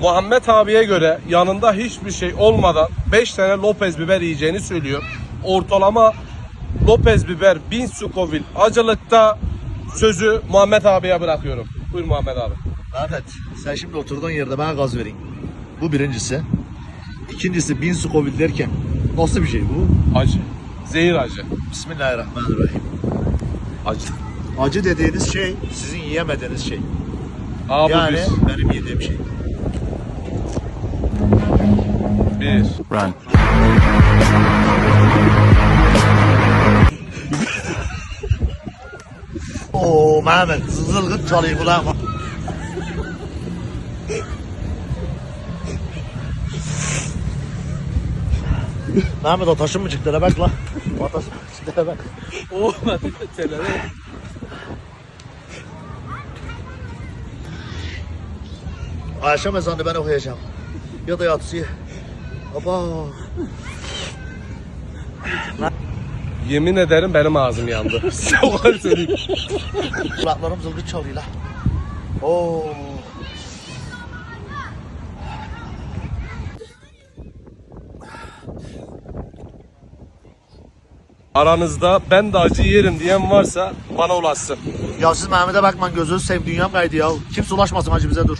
Muhammed abiye göre yanında hiçbir şey olmadan 5 tane Lopez biber yiyeceğini söylüyor. Ortalama Lopez biber 1000 Scoville acılıkta sözü Muhammed abiye bırakıyorum. Buyur Muhammed abi. Ahmet sen şimdi oturduğun yerde bana gaz vereyim. Bu birincisi. İkincisi bin Scoville derken nasıl bir şey bu? Acı. Zehir acı. Bismillahirrahmanirrahim. Acı. Acı dediğiniz şey sizin yiyemediğiniz şey. Abi yani bir. benim yediğim şey. Bir. Run. Oo Mehmet zılgıt çalıyor kulağıma. Mehmet o taşın mı çıktı bak la. O taşın mı çıktı bak. Olmadı. Akşam ezanını ben okuyacağım. Ya da yatsıyı. Aba. Yemin ederim benim ağzım yandı. Kadar söyleyeyim. Kulaklarım zılgıt çalıyor la. Oo. Aranızda ben de acı yerim diyen varsa bana ulaşsın. Ya siz Mehmet'e bakmayın gözünüzü seveyim dünyam kaydı ya. Kimse ulaşmasın hacı bize dur.